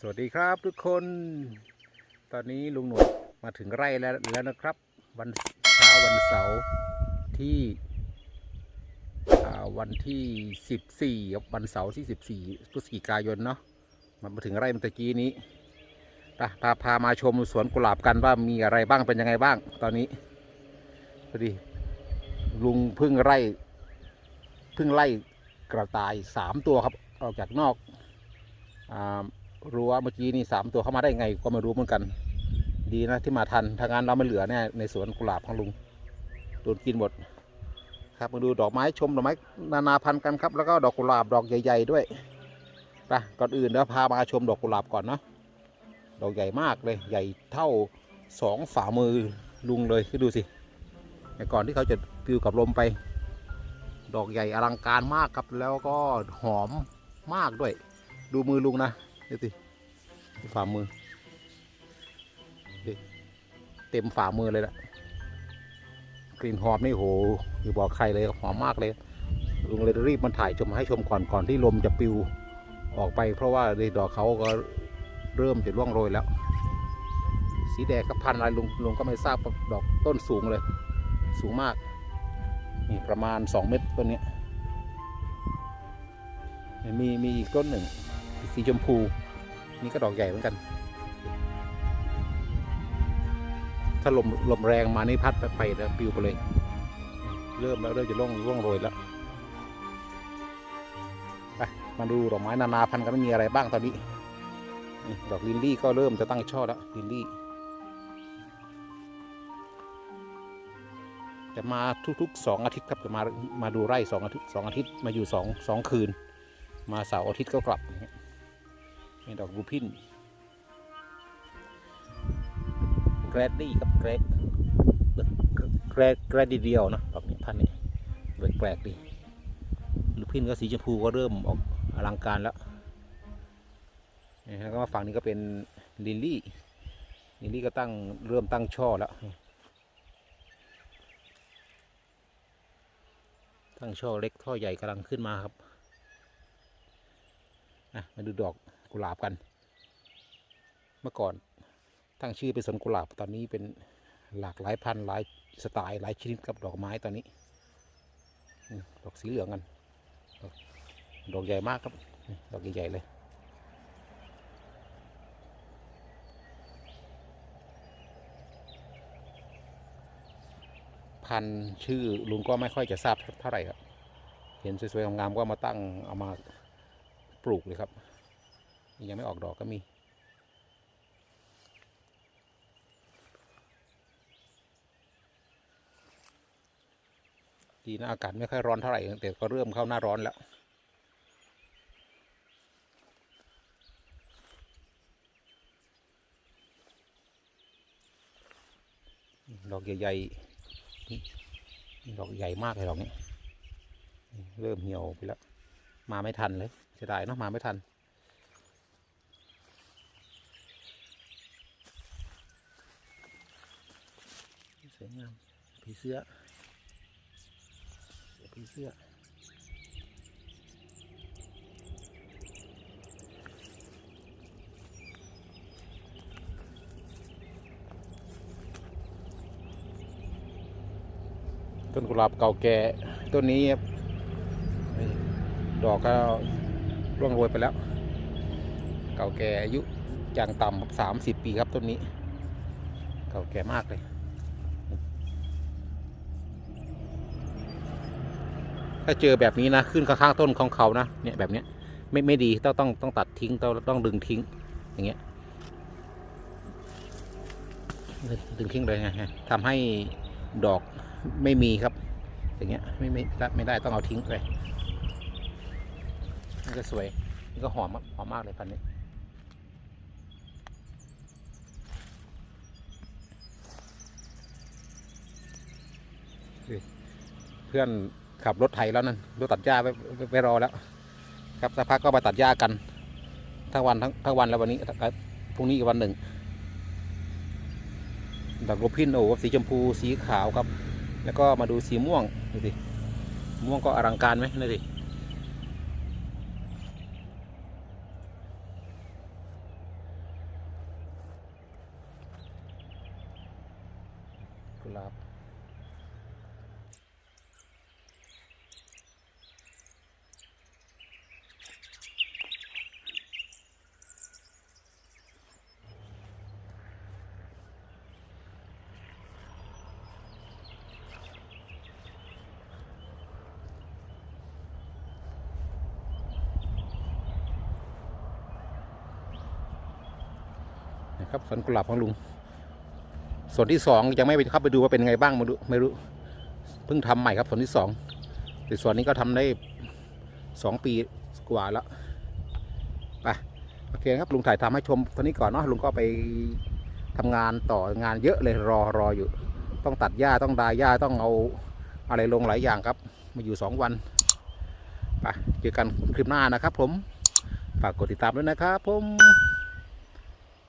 สวัสดีครับทุกคน ตอนนี้ลุงหนวดมาถึงไร่แล้วแล้วนะครับ วันเช้าวันเสาร์ที่วันที่ 14ครับวันเสาร์ที่ 14พฤศจิกายนเนาะมันมาถึงไร่เมื่อกี้นี้ไปพาพามาชมสวนกุหลาบกันว่ามีอะไรบ้างเป็นยังไงบ้าง ตอนนี้พอดีลุงพึ่งไร่พึ่งไล่กระต่ายสามตัวครับ ออกจากนอกอ่า รั้วเมื่อกี้นี่สามตัวเข้ามาได้ไงก็ไม่รู้เหมือนกัน ดีนะที่มาทันถ้างานเราไม่เหลือแน่ในสวนกุหลาบของลุงโดนกินหมด ครับมาดูดอกไม้ชมดอกไม้นานาพันธุ์กันครับ แล้วก็ดอกกุหลาบดอกใหญ่ๆด้วยไปก่อนอื่นเดี๋ยวพามาชมดอกกุหลาบก่อนเนาะดอกใหญ่มากเลยใหญ่เท่าสองฝ่ามือลุงเลยคิดดูสิก่อนที่เขาจะปิวกับลมไป ดอกใหญ่อลังการมากครับแล้วก็หอมมากด้วย ดูมือลุงนะ ดูสิฝ่ามือดิเต็มฝ่ามือเลยละกลิ่นหอมนี่โหอยู่บอกใครเลยหอมมากเลยลุงเลยรีบมาถ่ายชมให้ชมก่อนก่อนที่ลมจะปิวออกไป เพราะว่าในดอกเขาก็เริ่มจะร่วงโรยแล้ว สีแดงกับพันอะไรลุงลุงก็ไม่ทราบดอกต้นสูงเลย สูงมากนี่ประมาณ 2 เมตรต้นนี้มีมีอีกต้นหนึ่ง สีชมพู นี่ก็ดอกใหญ่เหมือนกัน ถ้าลมลมแรงมานี่พัดไปไปแล้วปิวไปเลย เริ่มแล้วเริ่มจะร่วงร่วงโรยแล้วไปมาดูดอกไม้นานาพันธุ์กันว่มีอะไรบ้างตอนนี้นี่ดอกลิลลี่ก็เริ่มจะตั้งช่อแล้วลิลลี่จะมาทุกๆสองอาทิตย์ครับจะมามาดูไร่สองอาทิตย์สองอาทิตย์มาอยู่สองสองคืน มาเสาร์อาทิตย์ก็กลับอย่างเงี้ย นี่ดอกบูพินแกรดดี้กับแกรดแกรดแกรดดีเดียวนะดอกนี้พันนี้แปลกๆดีลูพินก็สีชมพูก็เริ่มออกอลังการแล้วนี่แล้วก็มาฝั่งนี้ก็เป็นลิลลี่ลิลลี่ก็ตั้งเริ่มตั้งช่อแล้ว ตั้งช่อเล็กช่อใหญ่กำลังขึ้นมาครับ อะ มาดูดอก กุหลาบกัน เมื่อก่อนตั้งชื่อเป็นสวนกุหลาบตอนนี้เป็นหลากหลายพันธุ์หลายสไตล์หลายชนิดกับดอกไม้ตอนนี้ดอกสีเหลืองกัน ดอกดอกใหญ่มากครับ ดอกใหญ่ๆเลยพันธุ์ชื่อลุงก็ไม่ค่อยจะทราบเท่าไหร่ครับ เห็นสวยๆงามๆก็มาตั้งเอามาปลูกเลยครับ ยังไม่ออกดอกก็มี ดีนะอากาศไม่ค่อยร้อนเท่าไหร่แต่ก็เริ่มเข้าหน้าร้อนแล้วดอกใหญ่ๆ ดอกใหญ่มากเลยดอกนี้ เริ่มเหี่ยวไปแล้ว มาไม่ทันเลยเสียดายเนาะมาไม่ทัน วยงามผีเสื้อเสือผีเสื้อต้นกุหลาบเก่าแก่ต้นนี้ครับดอกก็ร่วงโรยไปแล้ว เก่าแก่อายุอย่างต่ำสามสิบปีครับต้นนี้ เก่าแก่มากเลย ถ้าเจอแบบนี้นะขึ้นข้างๆต้นของเขานะเนี่ยแบบเนี้ยไม่ไม่ดีต้องต้องต้องตัดทิ้งต้องต้องดึงทิ้ง อย่างเงี้ยดึงทิ้งเลยไงทำให้ดอกไม่มีครับ อย่างเงี้ยไม่ไม่ไม่ได้ต้องเอาทิ้งไปนี่ก็สวยนี่ก็หอมหอมมากเลยพันนี้เพื่อน ขับรถไถแล้วนั่นรถตัดหญ้าไปไปรอแล้ว ครับสักพักก็มาตัดหญ้ากัน ทั้งวันทั้งทั้งวันแล้ววันนี้พรุ่งนี้อีกวันหนึ่งดักโรพินโอ้สีชมพูสีขาวครับ แล้วก็มาดูสีม่วงดูสิม่วงก็อลังการไหมนี่สิกุหลาบ นะครับสวนกุหลาบของลุง ส่วนที่สองยังไม่ไปเข้าไปดูว่าเป็นไงบ้างมาดูไม่รู้เพิ่งทำใหม่ครับส่วนที่สองแต่ส่วนนี้ก็ทำได้สองปีกว่าแล้วไปโอเคครับลุงถ่ายทำให้ชมตอนนี้ก่อนเนาะลุงก็ไปทำงานต่องานเยอะเลยรอรออยู่ ต้องตัดหญ้าต้องดายหญ้าต้องเอาอะไรลงหลายอย่างครับ มาอยู่สองวันไปเจอกันคลิปหน้านะครับ ผมฝากกดติดตามด้วยนะครับ ผม